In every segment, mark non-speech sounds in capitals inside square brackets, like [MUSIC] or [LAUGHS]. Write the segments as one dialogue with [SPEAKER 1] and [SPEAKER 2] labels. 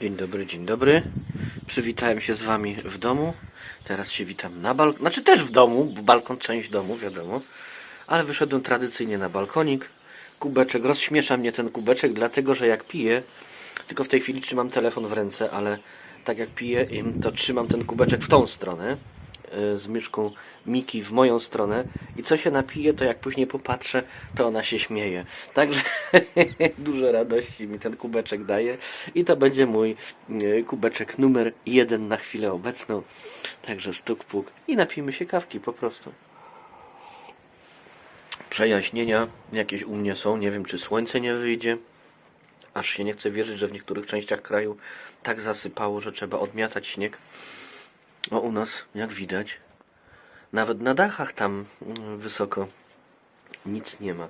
[SPEAKER 1] Dzień dobry, dzień dobry. Przywitałem się z wami w domu. Teraz się witam na balkonie. Znaczy też w domu, bo balkon część domu, wiadomo. Ale wyszedłem tradycyjnie na balkonik. Kubeczek, rozśmiesza mnie ten kubeczek, dlatego że jak piję, tylko w tej chwili trzymam telefon w ręce, ale tak jak piję, to trzymam ten kubeczek w tą stronę z myszką Miki w moją stronę i co się napije, to jak później popatrzę, to ona się śmieje. Także [LAUGHS] dużo radości mi ten kubeczek daje i to będzie mój y, kubeczek numer jeden na chwilę obecną. Także stuk puk i napijmy się kawki po prostu. Przejaśnienia jakieś u mnie są, nie wiem czy słońce nie wyjdzie. Aż się nie chce wierzyć, że w niektórych częściach kraju tak zasypało, że trzeba odmiatać śnieg. O u nas, jak widać, nawet na dachach tam mm, wysoko nic nie ma.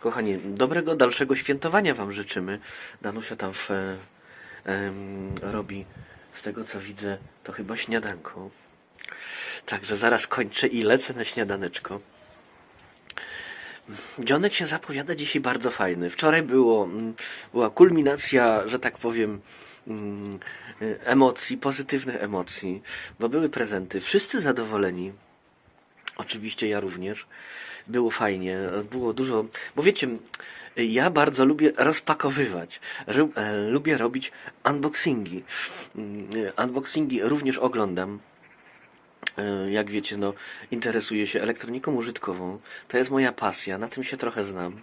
[SPEAKER 1] Kochani, dobrego dalszego świętowania Wam życzymy. Danusia tam w, e, robi, z tego co widzę, to chyba śniadanko. Także zaraz kończę i lecę na śniadaneczko. Dzionek się zapowiada dzisiaj bardzo fajny. Wczoraj było, mm, była kulminacja, że tak powiem, mm, emocji, pozytywnych emocji, bo były prezenty. Wszyscy zadowoleni. Oczywiście ja również. Było fajnie, było dużo, bo wiecie, ja bardzo lubię rozpakowywać. E, Lubię robić unboxingi. Mm, Unboxingi również oglądam. E, Jak wiecie, no, interesuję się elektroniką użytkową. To jest moja pasja, na tym się trochę znam.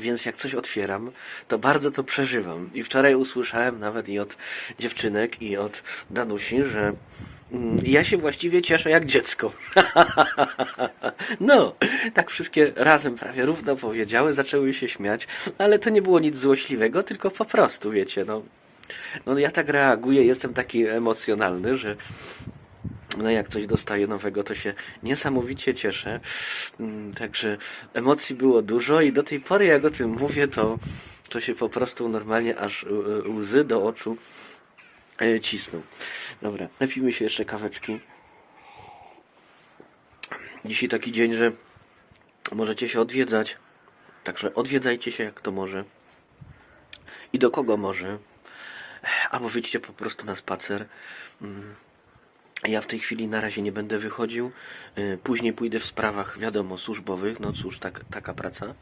[SPEAKER 1] Więc jak coś otwieram, to bardzo to przeżywam. I wczoraj usłyszałem nawet i od dziewczynek, i od Danusi, że mm, ja się właściwie cieszę jak dziecko. [LAUGHS] No, tak wszystkie razem prawie równo powiedziały, zaczęły się śmiać, ale to nie było nic złośliwego, tylko po prostu, wiecie, no. No ja tak reaguję, jestem taki emocjonalny, że no jak coś dostaję nowego, to się niesamowicie cieszę. Mm, Także emocji było dużo i do tej pory jak o tym mówię, to, to się po prostu normalnie aż y, łzy do oczu y, cisną. Dobra, napijmy się jeszcze kaweczki. Dzisiaj taki dzień, że możecie się odwiedzać. Także odwiedzajcie się jak to może. I do kogo może. Albo wyjdźcie po prostu na spacer. Ja w tej chwili na razie nie będę wychodził. Y, Później pójdę w sprawach, wiadomo, służbowych. No cóż, tak, taka praca.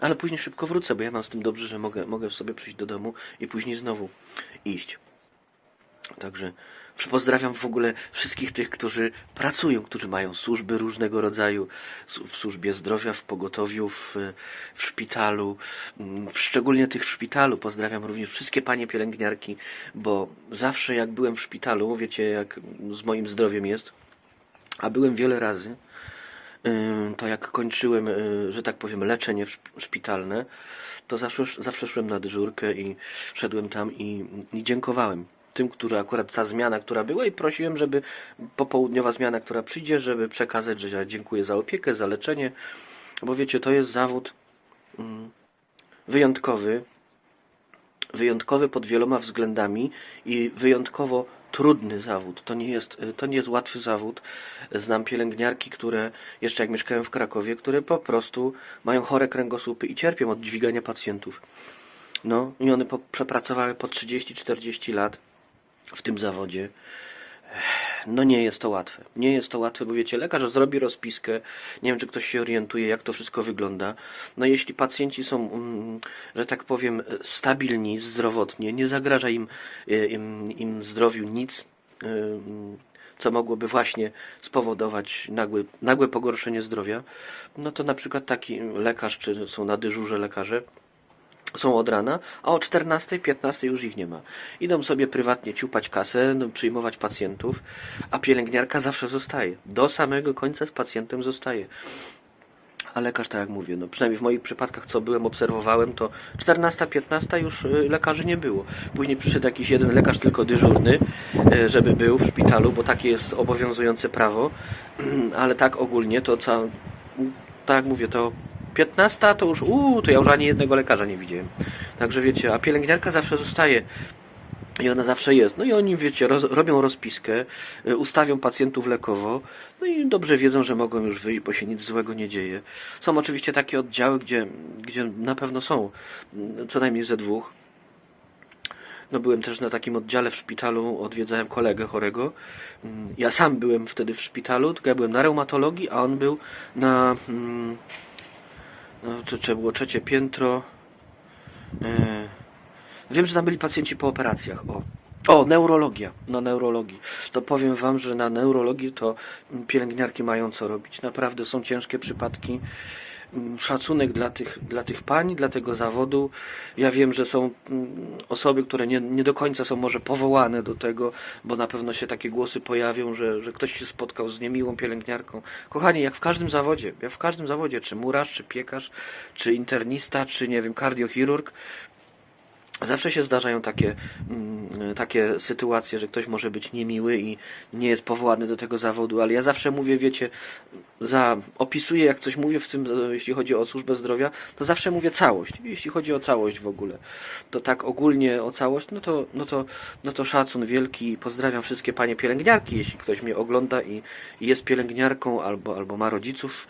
[SPEAKER 1] Ale później szybko wrócę, bo ja mam z tym dobrze, że mogę, mogę sobie przyjść do domu i później znowu iść. Także pozdrawiam w ogóle wszystkich tych, którzy pracują, którzy mają służby różnego rodzaju, w służbie zdrowia, w pogotowiu, w, w szpitalu, mm, szczególnie tych w szpitalu. Pozdrawiam również wszystkie panie pielęgniarki, bo zawsze jak byłem w szpitalu, wiecie jak z moim zdrowiem jest, a byłem wiele razy, to jak kończyłem, y, że tak powiem, leczenie szpitalne, to zawsze, zawsze szłem na dyżurkę i szedłem tam i, i dziękowałem tym, który akurat ta zmiana, która była i prosiłem, żeby popołudniowa zmiana, która przyjdzie, żeby przekazać, że dziękuję za opiekę, za leczenie, bo wiecie, to jest zawód mm, wyjątkowy, wyjątkowy pod wieloma względami i wyjątkowo trudny zawód. To nie jest, to nie jest łatwy zawód. Znam pielęgniarki, które jeszcze jak mieszkałem w Krakowie, które po prostu mają chore kręgosłupy i cierpią od dźwigania pacjentów. No i one po, przepracowały po 30-40 lat w tym zawodzie. No nie jest to łatwe. Nie jest to łatwe, bo wiecie, lekarz zrobi rozpiskę, nie wiem, czy ktoś się orientuje, jak to wszystko wygląda. No jeśli pacjenci są, mm, że tak powiem, stabilni zdrowotnie, nie zagraża im, y, im, im zdrowiu nic, y, co mogłoby właśnie spowodować nagłe, nagłe pogorszenie zdrowia, no to na przykład taki lekarz, czy są na dyżurze lekarze, są od rana, a o 14, 15 już ich nie ma. Idą sobie prywatnie ciupać kasę, no, przyjmować pacjentów, a pielęgniarka zawsze zostaje. Do samego końca z pacjentem zostaje. A lekarz, tak jak mówię, no przynajmniej w moich przypadkach, co byłem, obserwowałem, to 14, 15 już y, lekarzy nie było. Później przyszedł jakiś jeden lekarz tylko dyżurny, y, żeby był w szpitalu, bo takie jest obowiązujące prawo, [CLEARS THROAT] ale tak ogólnie to co, tak jak mówię, to 15 to już, uuu, to ja już ani jednego lekarza nie widziałem. Także wiecie, a pielęgniarka zawsze zostaje i ona zawsze jest. No i oni, wiecie, roz, robią rozpiskę, y, ustawią pacjentów lekowo, no i dobrze wiedzą, że mogą już wyjść, bo się nic złego nie dzieje. Są oczywiście takie oddziały, gdzie, gdzie na pewno są mm, co najmniej ze dwóch No byłem też na takim oddziale w szpitalu, odwiedzałem kolegę chorego. Mm, Ja sam byłem wtedy w szpitalu, tylko ja byłem na reumatologii, a on był na... mm, No, to, to było trzecie piętro. E, Wiem, że tam byli pacjenci po operacjach. O, o neurologia. Na neurologii. To powiem Wam, że na neurologii to pielęgniarki mają co robić. Naprawdę są ciężkie przypadki. Mm, Szacunek dla tych, dla tych pań, dla tego zawodu. Ja wiem, że są mm, osoby, które nie, nie do końca są może powołane do tego, bo na pewno się takie głosy pojawią, że, że ktoś się spotkał z niemiłą pielęgniarką. Kochani, jak w każdym zawodzie, jak w każdym zawodzie, czy murarz, czy piekarz, czy internista, czy nie wiem, kardiochirurg, Zawsze się zdarzają takie, mm, takie sytuacje, że ktoś może być niemiły i nie jest powołany do tego zawodu, ale ja zawsze mówię, wiecie, za, opisuję jak coś mówię w tym, e, jeśli chodzi o służbę zdrowia, to zawsze mówię całość. Jeśli chodzi o całość w ogóle, to tak ogólnie o całość, no to, no to, no to szacun wielki. Pozdrawiam wszystkie panie pielęgniarki, jeśli ktoś mnie ogląda i, i jest pielęgniarką albo, albo ma rodziców,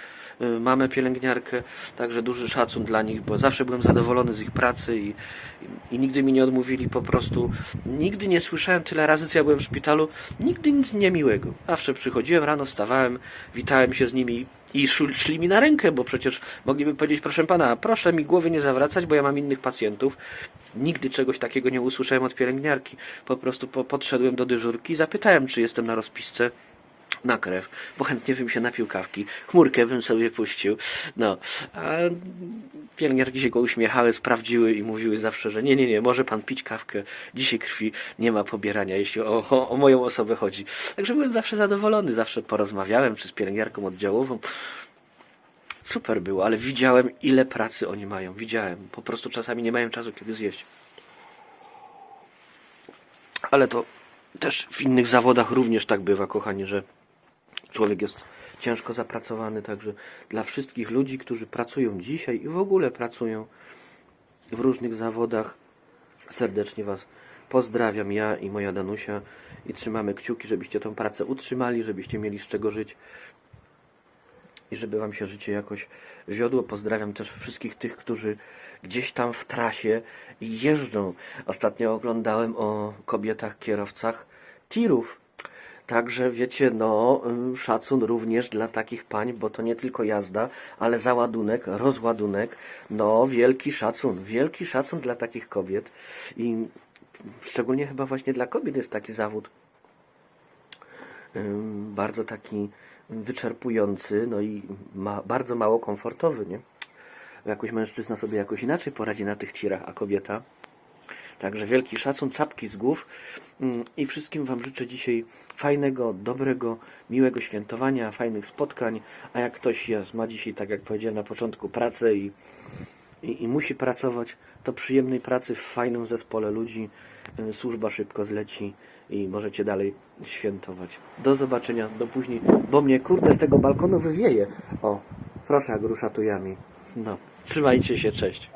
[SPEAKER 1] mamę pielęgniarkę, także duży szacun dla nich, bo zawsze byłem zadowolony z ich pracy i, i, nigdy mi nie odmówili po prostu. Nigdy nie słyszałem tyle razy, co ja byłem w szpitalu, nigdy nic niemiłego. Zawsze przychodziłem rano, wstawałem, witałem się z nimi i szli mi na rękę, bo przecież mogliby powiedzieć, proszę pana, proszę mi głowy nie zawracać, bo ja mam innych pacjentów. Nigdy czegoś takiego nie usłyszałem od pielęgniarki. Po prostu po, podszedłem do dyżurki i zapytałem, czy jestem na rozpisce na krew, bo chętnie bym się napił kawki. Chmurkę bym sobie puścił. No, a pielęgniarki się go uśmiechały, sprawdziły i mówiły zawsze, że nie, nie, nie, może pan pić kawkę. Dzisiaj krwi nie ma pobierania, jeśli o, o, o moją osobę chodzi. Także byłem zawsze zadowolony, zawsze porozmawiałem, czy z pielęgniarką oddziałową. Super było, ale widziałem, ile pracy oni mają. Widziałem. Po prostu czasami nie mają czasu, kiedy zjeść. Ale to też w innych zawodach również tak bywa, kochani, że człowiek jest ciężko zapracowany. Także dla wszystkich ludzi, którzy pracują dzisiaj i w ogóle pracują w różnych zawodach, serdecznie Was pozdrawiam, ja i moja Danusia i trzymamy kciuki, żebyście tą pracę utrzymali, żebyście mieli z czego żyć i żeby Wam się życie jakoś wiodło. Pozdrawiam też wszystkich tych, którzy gdzieś tam w trasie jeżdżą. Ostatnio oglądałem o kobietach kierowcach tirów. Także wiecie, no, y, szacun również dla takich pań, bo to nie tylko jazda, ale załadunek, rozładunek. No, wielki szacun, wielki szacun dla takich kobiet. I szczególnie chyba właśnie dla kobiet jest taki zawód ym, bardzo taki wyczerpujący, no i ma, bardzo mało komfortowy, nie? Jakoś mężczyzna sobie jakoś inaczej poradzi na tych tirach, a kobieta. Także wielki szacun, czapki z głów Ym, i wszystkim Wam życzę dzisiaj fajnego, dobrego, miłego świętowania, fajnych spotkań, a jak ktoś jest, ma dzisiaj, tak jak powiedziałem na początku, pracę i, i, i musi pracować, to przyjemnej pracy w fajnym zespole ludzi y, służba szybko zleci i możecie dalej świętować. Do zobaczenia, do później, bo mnie kurde z tego balkonu wywieje. O, proszę, jak tujami. No, trzymajcie się, cześć.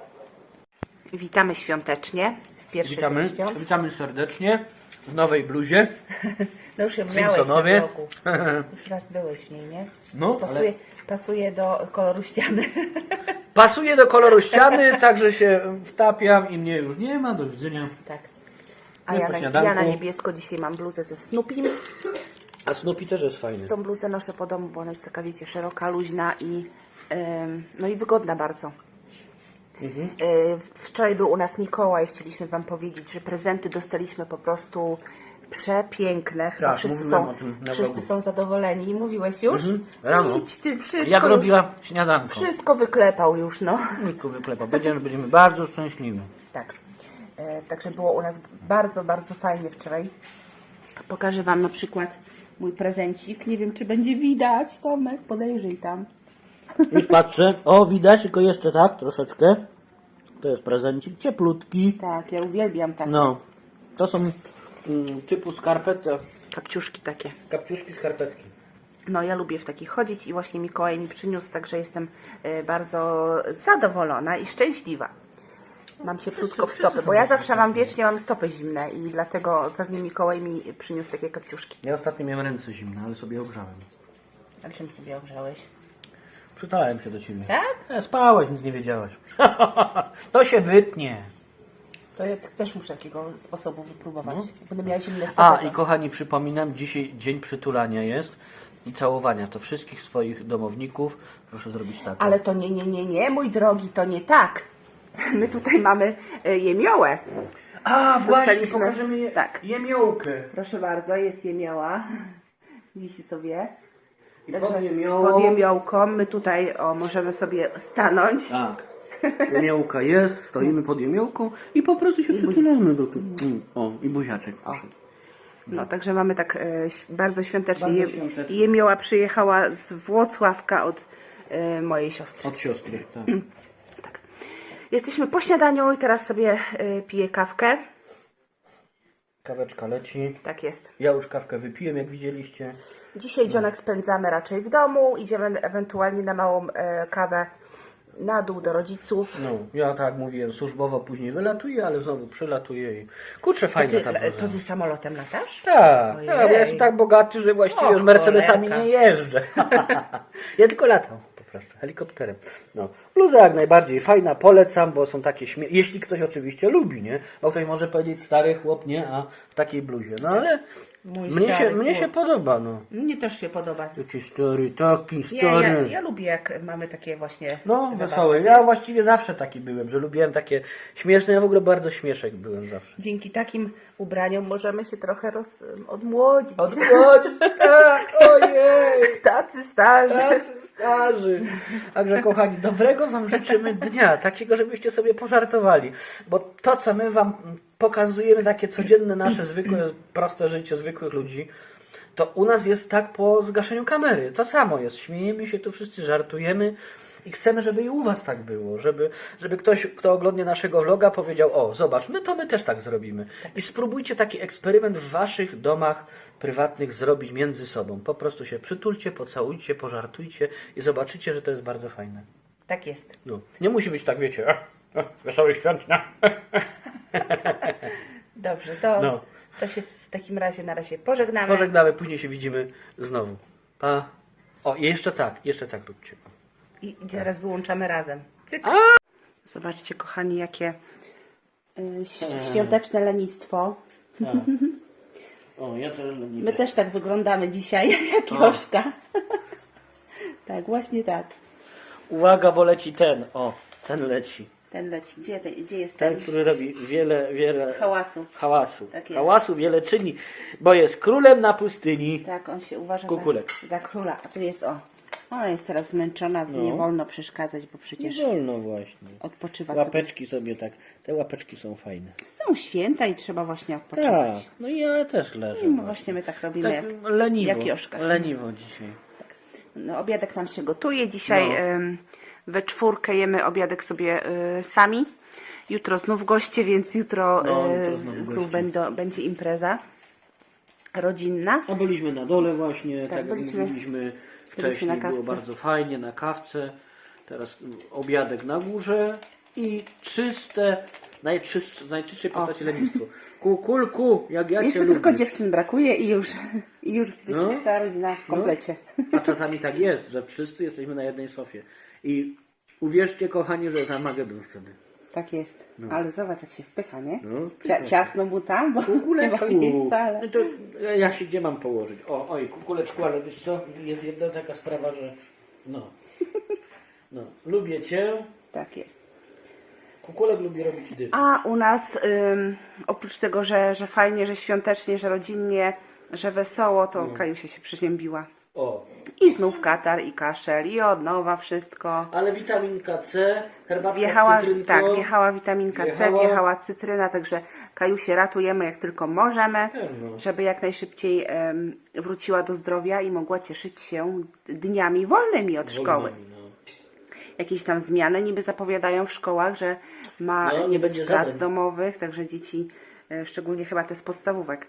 [SPEAKER 2] Witamy świątecznie. Pierwszy dzień świąt.
[SPEAKER 1] witamy serdecznie w nowej bluzie. [LAUGHS]
[SPEAKER 2] No już ją miałeś na
[SPEAKER 1] Simpsonowie.
[SPEAKER 2] blogu. [LAUGHS] Już raz byłeś w niej, nie?
[SPEAKER 1] No,
[SPEAKER 2] pasuje, pasuje do koloru ściany. [LAUGHS]
[SPEAKER 1] Pasuje do koloru ściany, także się wtapiam i mnie już nie ma. Do widzenia.
[SPEAKER 2] tak. A
[SPEAKER 1] No,
[SPEAKER 2] ja
[SPEAKER 1] po
[SPEAKER 2] na,
[SPEAKER 1] śniadanku.
[SPEAKER 2] ja na niebiesko dzisiaj mam bluzę ze Snoopim.
[SPEAKER 1] A Snoopy też jest fajny.
[SPEAKER 2] Tą bluzę noszę po domu, bo ona jest taka, wiecie, szeroka, luźna i em, no i wygodna bardzo.
[SPEAKER 1] Mhm.
[SPEAKER 2] E, Wczoraj był u nas Mikołaj, chcieliśmy Wam powiedzieć, że prezenty dostaliśmy po prostu przepiękne. Chyba
[SPEAKER 1] Tak,
[SPEAKER 2] wszyscy,
[SPEAKER 1] mówiłem
[SPEAKER 2] są,
[SPEAKER 1] o tym na
[SPEAKER 2] wszyscy
[SPEAKER 1] blogu.
[SPEAKER 2] są zadowoleni. I mówiłeś już?
[SPEAKER 1] Mhm, rano.
[SPEAKER 2] Idź ty, wszystko
[SPEAKER 1] Jak
[SPEAKER 2] już,
[SPEAKER 1] robiła śniadanko.
[SPEAKER 2] Wszystko wyklepał już, no.
[SPEAKER 1] Tylko wyklepa. Będziemy, będziemy bardzo szczęśliwi.
[SPEAKER 2] Tak. E, także było u nas bardzo, bardzo fajnie wczoraj. Pokażę Wam na przykład mój prezencik. Nie wiem, czy będzie widać. Tomek, podejrzyj tam.
[SPEAKER 1] Już patrzę. O, widać, tylko jeszcze tak, troszeczkę. To jest prezencik cieplutki.
[SPEAKER 2] Tak, ja uwielbiam takie
[SPEAKER 1] No, to są mm, typu skarpety,
[SPEAKER 2] kapciuszki takie.
[SPEAKER 1] kapciuszki, skarpetki.
[SPEAKER 2] No, ja lubię w takich chodzić i właśnie Mikołaj mi przyniósł, także jestem e, bardzo zadowolona i szczęśliwa. Mam cieplutko w stopy, bo ja zawsze mam wiecznie mam stopy zimne i dlatego pewnie Mikołaj mi przyniósł takie kapciuszki.
[SPEAKER 1] Ja ostatnio miałem ręce zimne, ale sobie ogrzałem.
[SPEAKER 2] A czym sobie ogrzałeś?
[SPEAKER 1] Przytalałem się do ciebie.
[SPEAKER 2] Tak?
[SPEAKER 1] E, spałaś, nic nie wiedziałaś. [LAUGHS] to się wytnie.
[SPEAKER 2] To ja też muszę takiego sposobu wypróbować. Będę miała zimne stopy.
[SPEAKER 3] A, i kochani, przypominam, dzisiaj dzień przytulania jest i całowania. To wszystkich swoich domowników proszę zrobić tak.
[SPEAKER 2] Ale to nie, nie, nie, nie, mój drogi, to nie tak. [LAUGHS] My tutaj mamy e, jemiołę.
[SPEAKER 3] A, właśnie,
[SPEAKER 2] Dostaliśmy-
[SPEAKER 3] pokażemy je,
[SPEAKER 2] tak.
[SPEAKER 3] jemiołkę.
[SPEAKER 2] Proszę bardzo, jest jemioła. [LAUGHS] Wisi sobie.
[SPEAKER 3] I
[SPEAKER 2] Także
[SPEAKER 3] pod jemiołą...
[SPEAKER 2] pod jemiołką my tutaj o, możemy sobie stanąć.
[SPEAKER 3] Tak. Jemiołka jest, stoimy pod jemiołką i po prostu się przytulamy do. Mm, O, i buziaczek. proszę.
[SPEAKER 2] No, także mamy tak e, ś- bardzo świątecznie.
[SPEAKER 3] Bardzo
[SPEAKER 2] Je-
[SPEAKER 3] świątecznie.
[SPEAKER 2] Jemioła przyjechała z Włocławka od e, mojej siostry.
[SPEAKER 3] Od siostry, tak.
[SPEAKER 2] Tak. Jesteśmy po śniadaniu i teraz sobie e, piję kawkę.
[SPEAKER 3] Kaweczka leci.
[SPEAKER 2] Tak jest.
[SPEAKER 3] Ja już kawkę wypiłem, jak widzieliście.
[SPEAKER 2] Dzisiaj dzionek spędzamy raczej w domu. Idziemy ewentualnie na małą e, kawę na dół do rodziców.
[SPEAKER 3] No, ja tak mówiłem, służbowo później wylatuję, ale znowu przylatuję i... Kurczę, fajna
[SPEAKER 2] Ty,
[SPEAKER 3] ta
[SPEAKER 2] e, to ty samolotem latasz?
[SPEAKER 3] Tak,
[SPEAKER 2] Ojej.
[SPEAKER 3] tak, bo ja jestem tak bogaty, że właściwie
[SPEAKER 2] O,
[SPEAKER 3] już Mercedesami nie jeżdżę. [LAUGHS] ja tylko latam prostu, helikopterem. No, bluza jak najbardziej fajna, polecam, bo są takie śmie... Jeśli ktoś oczywiście lubi, nie? Bo ktoś może powiedzieć stary chłop, nie? A w takiej bluzie. No ale
[SPEAKER 2] Mój
[SPEAKER 3] mnie, się,
[SPEAKER 2] stary
[SPEAKER 3] mnie
[SPEAKER 2] chłop.
[SPEAKER 3] się podoba, no.
[SPEAKER 2] Mnie też się podoba.
[SPEAKER 3] Taki stary, taki
[SPEAKER 2] Ja,
[SPEAKER 3] stary.
[SPEAKER 2] ja, ja lubię jak mamy takie właśnie
[SPEAKER 3] No,
[SPEAKER 2] zabawy.
[SPEAKER 3] wesoły. Ja właściwie zawsze taki byłem, że lubiłem takie śmieszne. Ja w ogóle bardzo śmieszek byłem zawsze.
[SPEAKER 2] Dzięki takim ubraniom możemy się trochę roz, odmłodzić.
[SPEAKER 3] Odchodź, tak, [LAUGHS] ojej.
[SPEAKER 2] Tacy starzy.
[SPEAKER 3] Tacy starzy. [LAUGHS] Także kochani, dobrego Wam życzymy dnia, takiego, żebyście sobie pożartowali. Bo to, co my Wam pokazujemy, takie codzienne nasze zwykłe, proste życie zwykłych ludzi, to u nas jest tak po zgaszeniu kamery. To samo jest. Śmiejemy się tu wszyscy, żartujemy. I chcemy, żeby i u Was tak było, żeby, żeby ktoś, kto oglądnie naszego vloga powiedział, o zobacz, my to my też tak zrobimy. I spróbujcie taki eksperyment w Waszych domach prywatnych zrobić między sobą. Po prostu się przytulcie, pocałujcie, pożartujcie i zobaczycie, że to jest bardzo fajne.
[SPEAKER 2] Tak jest.
[SPEAKER 3] No. Nie musi być tak, wiecie, e, e, wesoły świąt, no. [LAUGHS]
[SPEAKER 2] Dobrze, to,
[SPEAKER 3] No.
[SPEAKER 2] To się w takim razie na razie pożegnamy.
[SPEAKER 3] Pożegnamy, później się widzimy znowu. Pa. O, jeszcze tak, jeszcze tak róbcie.
[SPEAKER 2] I i teraz wyłączamy razem. Cyk. Zobaczcie, kochani, jakie y, ś- świąteczne lenistwo.
[SPEAKER 3] O, ja też
[SPEAKER 2] My też tak wyglądamy dzisiaj, [LAUGHS] jak Joszka. tak, właśnie tak.
[SPEAKER 3] Uwaga, bo leci ten, o, ten leci.
[SPEAKER 2] Ten leci. Gdzie, gdzie jest
[SPEAKER 3] Ten,
[SPEAKER 2] ten?
[SPEAKER 3] który robi wiele, wiele
[SPEAKER 2] Hałasu.
[SPEAKER 3] hałasu.
[SPEAKER 2] Tak jest.
[SPEAKER 3] hałasu wiele czyni, bo jest królem na pustyni.
[SPEAKER 2] Tak, on się uważa
[SPEAKER 3] Kukulek.
[SPEAKER 2] za, za króla. A tu jest o. Ona jest teraz zmęczona, nie wolno przeszkadzać, bo przecież
[SPEAKER 3] No. wolno właśnie.
[SPEAKER 2] odpoczywa sobie.
[SPEAKER 3] Łapeczki sobie tak, te łapeczki są fajne.
[SPEAKER 2] Są święta i trzeba właśnie odpoczywać.
[SPEAKER 3] Tak, no i ja też leżę.
[SPEAKER 2] No właśnie my tak robimy.
[SPEAKER 3] Tak
[SPEAKER 2] jak,
[SPEAKER 3] leniwo,
[SPEAKER 2] jak Joszka.
[SPEAKER 3] leniwo dzisiaj.
[SPEAKER 2] No, obiadek nam się gotuje. Dzisiaj
[SPEAKER 3] No.
[SPEAKER 2] em, we czwórkę jemy obiadek sobie e, sami. Jutro znów goście, więc jutro,
[SPEAKER 3] No,
[SPEAKER 2] e,
[SPEAKER 3] jutro znowu
[SPEAKER 2] znów
[SPEAKER 3] goście.
[SPEAKER 2] będą, będzie impreza rodzinna.
[SPEAKER 3] A byliśmy na dole właśnie, tak, jak
[SPEAKER 2] byliśmy-
[SPEAKER 3] mówiliśmy wcześniej,
[SPEAKER 2] na
[SPEAKER 3] było
[SPEAKER 2] kawce.
[SPEAKER 3] bardzo fajnie na kawce. Teraz obiadek na górze i czyste, najczystsze, najczystszej postaci lenistwo. Ku, kulku, jak ja
[SPEAKER 2] Jeszcze
[SPEAKER 3] cię
[SPEAKER 2] tylko
[SPEAKER 3] lubię.
[SPEAKER 2] dziewczyn brakuje i już, i już
[SPEAKER 3] No.
[SPEAKER 2] cała rodzina w komplecie.
[SPEAKER 3] A czasami tak jest, że wszyscy jesteśmy na jednej sofie. I uwierzcie kochani, że jest Armagedon wtedy.
[SPEAKER 2] Tak jest. Ale zobacz jak się wpycha, nie?
[SPEAKER 3] No,
[SPEAKER 2] Cia, ciasno mu tam, bo [LAUGHS] nie ma
[SPEAKER 3] Kukuleczku.
[SPEAKER 2] miejsca, ale...
[SPEAKER 3] No to ja się gdzie mam położyć? O, oj, kukuleczku, ale wiesz co, jest jedna taka sprawa, że no, no, lubię cię,
[SPEAKER 2] Tak jest.
[SPEAKER 3] Kukulek lubi robić dym.
[SPEAKER 2] A u nas, ym, oprócz tego, że, że fajnie, że świątecznie, że rodzinnie, że wesoło, to
[SPEAKER 3] Mm.
[SPEAKER 2] Kajusia się przeziębiła.
[SPEAKER 3] O,
[SPEAKER 2] I znów katar, i kaszel, i od nowa wszystko.
[SPEAKER 3] ale witaminka C, herbatka
[SPEAKER 2] Wjechała,
[SPEAKER 3] z cytrynką.
[SPEAKER 2] tak, wjechała witaminka
[SPEAKER 3] Wjechała.
[SPEAKER 2] C, wjechała cytryna, także Kajusię ratujemy jak tylko możemy,
[SPEAKER 3] Pewno.
[SPEAKER 2] żeby jak najszybciej em, wróciła do zdrowia i mogła cieszyć się dniami wolnymi od szkoły.
[SPEAKER 3] Wolnymi, no.
[SPEAKER 2] Jakieś tam zmiany niby zapowiadają w szkołach, że ma
[SPEAKER 3] No,
[SPEAKER 2] nie
[SPEAKER 3] nie będzie
[SPEAKER 2] prac domowych, także dzieci, e, szczególnie chyba te z podstawówek,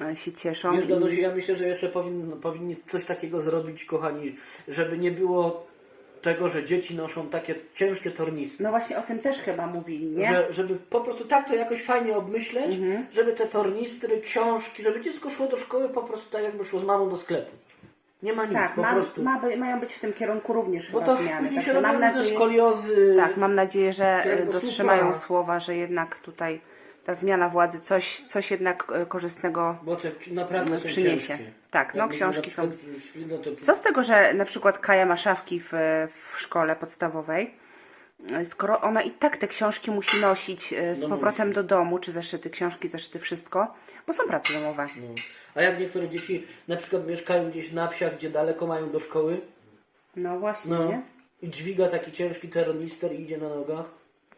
[SPEAKER 2] e, się cieszą.
[SPEAKER 3] Wiesz,
[SPEAKER 2] i-
[SPEAKER 3] Danusiu, ja myślę, że jeszcze powinni, powinni coś takiego zrobić, kochani, żeby nie było tego, że dzieci noszą takie ciężkie tornisty.
[SPEAKER 2] No właśnie o tym też chyba mówili, nie?
[SPEAKER 3] Że, żeby po prostu tak to jakoś fajnie obmyśleć,
[SPEAKER 2] Mhm.
[SPEAKER 3] żeby te tornistry, książki, żeby dziecko szło do szkoły po prostu tak jakby szło z mamą do sklepu. Nie ma nic,
[SPEAKER 2] tak,
[SPEAKER 3] po
[SPEAKER 2] ma,
[SPEAKER 3] prostu.
[SPEAKER 2] ma, mają być w tym kierunku również
[SPEAKER 3] Bo
[SPEAKER 2] chyba
[SPEAKER 3] to
[SPEAKER 2] zmiany.
[SPEAKER 3] się
[SPEAKER 2] Także mam nadzieję,
[SPEAKER 3] skoliozy.
[SPEAKER 2] tak, mam nadzieję, że e, dotrzymają słowa, że jednak tutaj ta zmiana władzy coś, coś jednak e, korzystnego
[SPEAKER 3] Bo te naprawdę
[SPEAKER 2] przyniesie. Tak, no, książki są- Co z tego, że na przykład Kaja ma szafki w, w szkole podstawowej, skoro ona i tak te książki musi nosić e, z
[SPEAKER 3] No
[SPEAKER 2] powrotem do domu, czy zeszyty, książki, zeszyty, wszystko, bo są prace domowe.
[SPEAKER 3] No. A jak niektóre dzieci na przykład mieszkają gdzieś na wsiach, gdzie daleko mają do szkoły,
[SPEAKER 2] No właśnie,
[SPEAKER 3] no
[SPEAKER 2] nie?
[SPEAKER 3] i dźwiga taki ciężki ternister i idzie na nogach,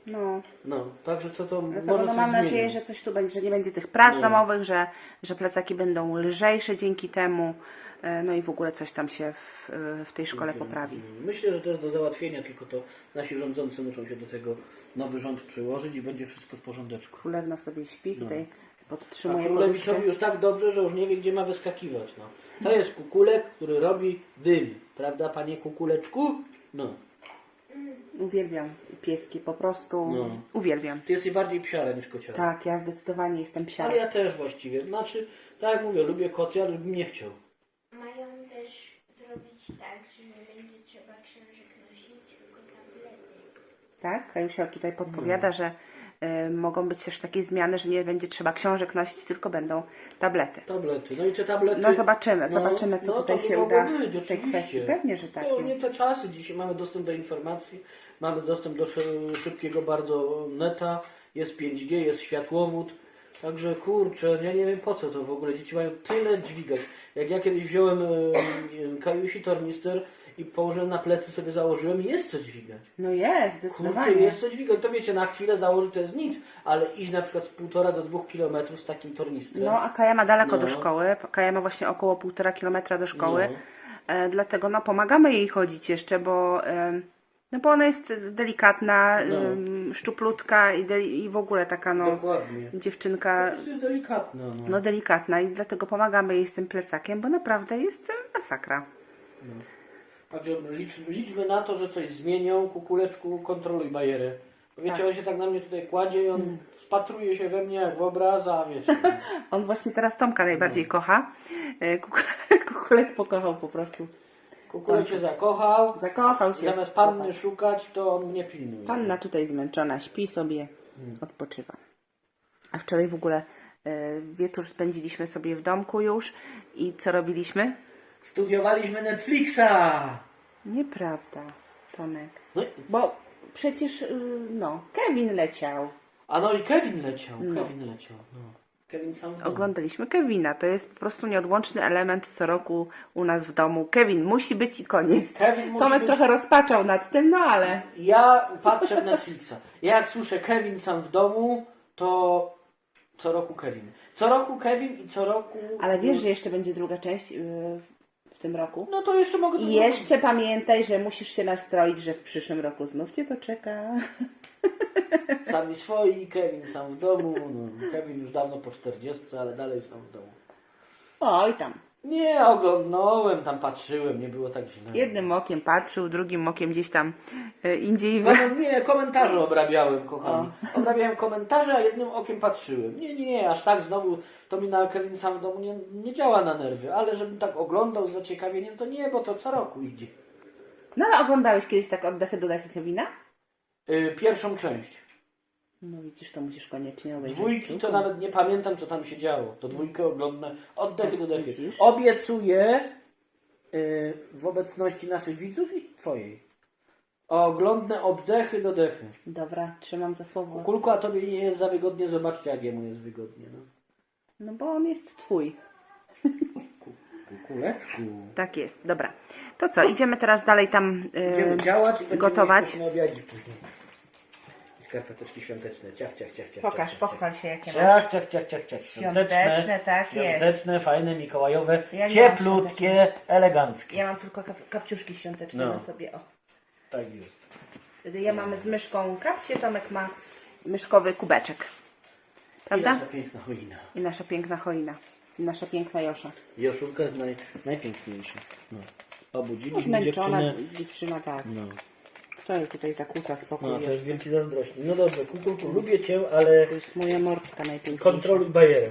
[SPEAKER 2] No.
[SPEAKER 3] no, także to to
[SPEAKER 2] Dlatego
[SPEAKER 3] może
[SPEAKER 2] no,
[SPEAKER 3] coś
[SPEAKER 2] mam
[SPEAKER 3] zmieni.
[SPEAKER 2] nadzieję, że coś tu będzie, że nie będzie tych prac
[SPEAKER 3] No.
[SPEAKER 2] domowych, że, że plecaki będą lżejsze dzięki temu, e, no i w ogóle coś tam się w, w tej szkole poprawi.
[SPEAKER 3] Myślę, że to jest do załatwienia, tylko to nasi rządzący muszą się do tego nowy rząd przyłożyć i będzie wszystko w porządeczku.
[SPEAKER 2] Królewna sobie śpi, tutaj
[SPEAKER 3] A
[SPEAKER 2] podtrzymuje
[SPEAKER 3] królewiczowi
[SPEAKER 2] poduszkę.
[SPEAKER 3] już tak dobrze, że już nie wie, gdzie ma wyskakiwać. No. To jest kukulek, który robi dym. Prawda, panie kukuleczku? No.
[SPEAKER 2] Uwielbiam pieski, po prostu
[SPEAKER 3] No.
[SPEAKER 2] uwielbiam.
[SPEAKER 3] Ty jesteś bardziej psiara niż kociara.
[SPEAKER 2] Tak, ja zdecydowanie jestem
[SPEAKER 3] Ale
[SPEAKER 2] psiarą.
[SPEAKER 3] ja też właściwie. Znaczy, tak jak mówię, lubię koty, ale bym nie chciał.
[SPEAKER 4] Mają też zrobić tak, że nie będzie trzeba książek nosić, tylko tablety.
[SPEAKER 2] Tak, Kajusia tutaj podpowiada, że e, mogą być też takie zmiany, że nie będzie trzeba książek nosić, tylko będą tablety.
[SPEAKER 3] Tablety. No i te tablety...
[SPEAKER 2] No zobaczymy, zobaczymy, co
[SPEAKER 3] no,
[SPEAKER 2] tutaj się uda
[SPEAKER 3] być,
[SPEAKER 2] w tej kwestii. Pewnie, że tak.
[SPEAKER 3] To już
[SPEAKER 2] no.
[SPEAKER 3] nie te czasy. Dzisiaj mamy dostęp do informacji, mamy dostęp do szy- szybkiego bardzo neta, jest 5G, jest światłowód. Także kurczę, ja nie wiem po co to w ogóle. Dzieci mają tyle dźwigać. Jak ja kiedyś wziąłem e, e, kajusi tornister i położyłem na plecy, sobie założyłem i jest co dźwigać.
[SPEAKER 2] No jest,
[SPEAKER 3] Kurczę,
[SPEAKER 2] zdecydowanie.
[SPEAKER 3] jest co dźwigać. To wiecie, na chwilę założyć to jest nic, ale iść na przykład z półtora do dwóch kilometrów z takim tornistrem.
[SPEAKER 2] No, a Kaja ma daleko
[SPEAKER 3] No.
[SPEAKER 2] do szkoły. Kaja ma właśnie około półtora kilometra do szkoły.
[SPEAKER 3] No.
[SPEAKER 2] E, dlatego no, pomagamy jej chodzić jeszcze, bo, em, no, bo ona jest delikatna,
[SPEAKER 3] No.
[SPEAKER 2] szczuplutka i, i w ogóle taka no,
[SPEAKER 3] Dokładnie.
[SPEAKER 2] dziewczynka
[SPEAKER 3] To jest delikatne. No.
[SPEAKER 2] no, delikatna i dlatego pomagamy jej z tym plecakiem, bo naprawdę jest e, masakra.
[SPEAKER 3] Także licz, liczmy na to, że coś zmienią. Kukuleczku, kontroluj bajerę. Bo Wiecie,
[SPEAKER 2] Tak.
[SPEAKER 3] on się tak na mnie tutaj kładzie i on wpatruje się we mnie jak w obraz, a wiecie. [LAUGHS]
[SPEAKER 2] On właśnie teraz Tomka najbardziej kocha. E, Kuk- [LAUGHS] Kukulek pokochał po prostu.
[SPEAKER 3] Kukulek się zakochał.
[SPEAKER 2] Zakochał się.
[SPEAKER 3] Zamiast panny szukać, to on mnie pilnuje.
[SPEAKER 2] Panna tutaj zmęczona, śpi sobie, odpoczywa. A wczoraj w ogóle e, wieczór spędziliśmy sobie w domku już i co robiliśmy?
[SPEAKER 3] Studiowaliśmy Netflixa!
[SPEAKER 2] Nieprawda, Tomek.
[SPEAKER 3] No, i-
[SPEAKER 2] Bo przecież, y, no, Kevin leciał.
[SPEAKER 3] a no i Kevin leciał. Kevin leciał. No. Kevin sam.
[SPEAKER 2] Oglądaliśmy Kevina. To jest po prostu nieodłączny element co roku u nas w domu. Kevin musi być i koniec.
[SPEAKER 3] Kevin musi
[SPEAKER 2] Tomek
[SPEAKER 3] być-
[SPEAKER 2] trochę rozpaczał nad tym, no ale...
[SPEAKER 3] Ja patrzę w Netflixa. Ja jak słyszę Kevin sam w domu, to co roku Kevin. Co roku Kevin i co roku...
[SPEAKER 2] Ale wiesz, że jeszcze będzie druga część y, tym roku?
[SPEAKER 3] No to jeszcze mogę...
[SPEAKER 2] I jeszcze pamiętaj, że musisz się nastroić, że w przyszłym roku znów cię to czeka. [LAUGHS]
[SPEAKER 3] Sami swoi, Kevin sam w domu. No, Kevin już dawno po 40, ale dalej sam w domu.
[SPEAKER 2] Oj tam.
[SPEAKER 3] Nie, oglądnąłem, tam patrzyłem, nie było tak źle.
[SPEAKER 2] Jednym okiem patrzył, drugim okiem gdzieś tam y, indziej.
[SPEAKER 3] No, no, nie, komentarze obrabiałem, kochani. Obrabiałem komentarze, a jednym okiem patrzyłem. Nie, nie, nie, aż tak znowu to mi na Kevin sam w domu nie, nie działa na nerwy, ale żebym tak oglądał z zaciekawieniem, to nie, bo to co roku idzie.
[SPEAKER 2] No ale oglądałeś kiedyś tak oddechy do dechy Kevina?
[SPEAKER 3] Y, pierwszą część.
[SPEAKER 2] No widzisz, to musisz koniecznie obejrzeć.
[SPEAKER 3] Dwójki to nawet nie pamiętam, co tam się działo. To dwójkę oglądnę oddechy do dechy.
[SPEAKER 2] Widzisz?
[SPEAKER 3] Obiecuję y, w obecności naszych widzów i twojej. Oglądnę oddechy do dechy.
[SPEAKER 2] Dobra, trzymam za słowo.
[SPEAKER 3] Kulku, a tobie nie jest za wygodnie, zobaczcie jak jemu jest wygodnie. No.
[SPEAKER 2] No bo on jest twój.
[SPEAKER 3] Kuleczku.
[SPEAKER 2] Tak jest, dobra. To co, idziemy teraz dalej tam
[SPEAKER 3] Będziemy
[SPEAKER 2] y,
[SPEAKER 3] działać i będziemy
[SPEAKER 2] gotować.
[SPEAKER 3] mieć obiadzik później. Skarpeteczki świąteczne. Ciach, ciach, ciach, ciach.
[SPEAKER 2] Pokaż,
[SPEAKER 3] ciach,
[SPEAKER 2] pochwal się jakie masz.
[SPEAKER 3] Ciach, ciach, ciach, ciach, ciach.
[SPEAKER 2] Świąteczne, tak jest.
[SPEAKER 3] Świąteczne, fajne, mikołajowe,
[SPEAKER 2] Ja nie mam
[SPEAKER 3] cieplutkie, eleganckie.
[SPEAKER 2] Ja mam tylko kap- kapciuszki świąteczne
[SPEAKER 3] No.
[SPEAKER 2] na sobie, o.
[SPEAKER 3] Tak jest.
[SPEAKER 2] Ja mam z myszką kapcie, Tomek ma myszkowy kubeczek.
[SPEAKER 3] I
[SPEAKER 2] Prawda?
[SPEAKER 3] nasza piękna choina.
[SPEAKER 2] I nasza piękna choina. I nasza piękna Josza.
[SPEAKER 3] Joszulka jest naj, najpiękniejsza. No. Obudziliśmy
[SPEAKER 2] Zmęczona
[SPEAKER 3] dziewczynę.
[SPEAKER 2] dziewczyna, tak.
[SPEAKER 3] No.
[SPEAKER 2] Kto jej tutaj zakłóca spokój?
[SPEAKER 3] no, to jest wielki zazdrośnik. No dobrze, kukulku, lubię Cię, ale
[SPEAKER 2] To jest moja mordka najpiękniejsza.
[SPEAKER 3] kontroluj bajerę.